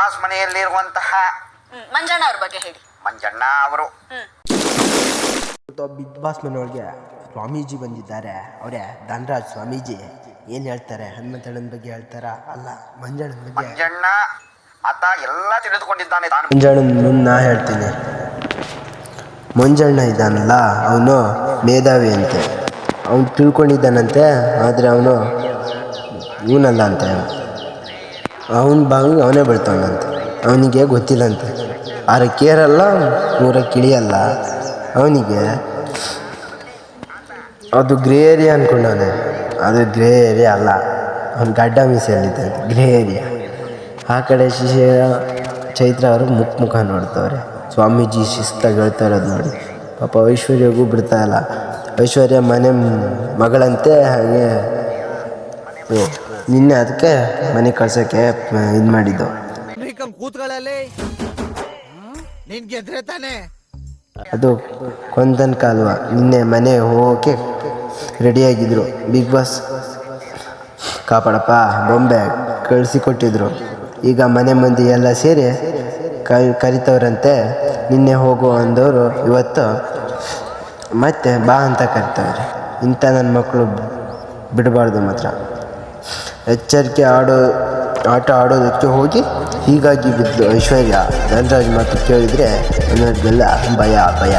Boss ಮನೆಯಲ್ಲಿರುವಂತಹ ಇರುವಂತಹ ಮಂಜಣ್ಣ ಅವ್ರ ಬಗ್ಗೆ ಹೇಳಿ. ಮಂಜಣ್ಣ ಅವರು. ಬಿಗ್ ಬಾಸ್ ಮನೆಯೊಳಗೆ ಸ್ವಾಮೀಜಿ ಬಂದಿದ್ದಾರೆ. ಅವರೇ ಧನರಾಜ್ ಸ್ವಾಮೀಜಿ ಏನು ಹೇಳ್ತಾರೆ? ಹನುಮಂತಣ್ಣನ ಬಗ್ಗೆ ಹೇಳ್ತಾರ? ಅಲ್ಲ ಮಂಜಣ್ಣನ ಬಗ್ಗೆ ಮಂಜಣ್ಣ ಆತ ಎಲ್ಲ ತಿಳಿದುಕೊಂಡಿದ್ದಾನೆ ತಾನು. ಮಂಜಣ್ಣನ ನಾ ಹೇಳ್ತೀನಿ. ಮಂಜಣ್ಣ ಇದ್ದಾನಲ್ಲ ಅವನು ಮೇಧಾವಿ ಅಂತೆ. ಅವನು ತಿಳ್ಕೊಂಡಿದ್ದಾನಂತೆ ಆದರೆ ಅವನು ಇವನಲ್ಲ ಅಂತೆ. ಅವನ ಬಾಗಿ ಅವನೇ ಬೀಳ್ತಾನಂತೆ. ಅವನಿಗೆ ಗೊತ್ತಿಲ್ಲಂತೆ. ಆರ ಕೇರಲ್ಲ ಊರ ಕಿಳಿಯಲ್ಲ ಅವನಿಗೆ ಅದು ಗ್ರೇ ಏರಿಯಾ ಅಂದ್ಕೊಂಡವನೆ ಅದು ಗ್ರೇ ಏರಿಯಾ ಅಲ್ಲ. ಅವ್ನು ಗಡ್ಡ ಮೀಸೆಯಲ್ಲಿದ್ದಂತೆ ಗ್ರೇ ಏರಿಯಾ ಆ ಕಡೆ ಶಿಷ್ಯ ಚೈತ್ರ ಅವರು ಮುಖ ಮುಖ ನೋಡ್ತವ್ರೆ. ಸ್ವಾಮೀಜಿ ಶಿಸ್ತಾಗಿ ಹೇಳ್ತಾ ಇರೋದು ನೋಡಿ. ಪಾಪ ಐಶ್ವರ್ಯಗೂ ಬಿಡ್ತಾಯಿಲ್ಲ ಐಶ್ವರ್ಯ ಮನೆ ಮಗಳಂತೆ, ಹಾಗೆ ನಿನ್ನೆ ಅದಕ್ಕೆ ಮನೆ ಕಳ್ಸೋಕ್ಕೆ ಇದು ಮಾಡಿದ್ದು. ಅದು ಕೊಂದನ್ ಕಾಲುವ. ನಿನ್ನೆ ಮನೆ ಹೋಗೋಕ್ಕೆ ರೆಡಿಯಾಗಿದ್ರು ಬಿಗ್ ಬಾಸ್ ಕಾಪಾಡಪ್ಪ ಬೊಂಬೆ ಕಳಿಸಿಕೊಟ್ಟಿದ್ರು. ಈಗ ಮನೆ ಮಂದಿ ಎಲ್ಲ ಸೇರಿ ಕೈ ಕರಿತವ್ರಂತೆ. ನಿನ್ನೆ ಹೋಗು ಅಂದವರು ಇವತ್ತು ಮತ್ತೆ ಬಾ ಅಂತ ಕರಿತವ್ರೆ. ಇಂಥ ನನ್ನ ಮಕ್ಕಳು ಬಿಡಬಾರ್ದು ಮಾತ್ರ. ಎಚ್ಚರಿಕೆ ಆಡೋ ಆಟ ಆಡೋದಕ್ಕೆ ಹೋಗಿ ಹೀಗಾಗಿ ಬಿದ್ದು ಐಶ್ವರ್ಯ ಧನರಾಜ್ ಮಾತು ಕೇಳಿದರೆ ಅನ್ನೋದೆಲ್ಲ ಭಯ ಭಯ.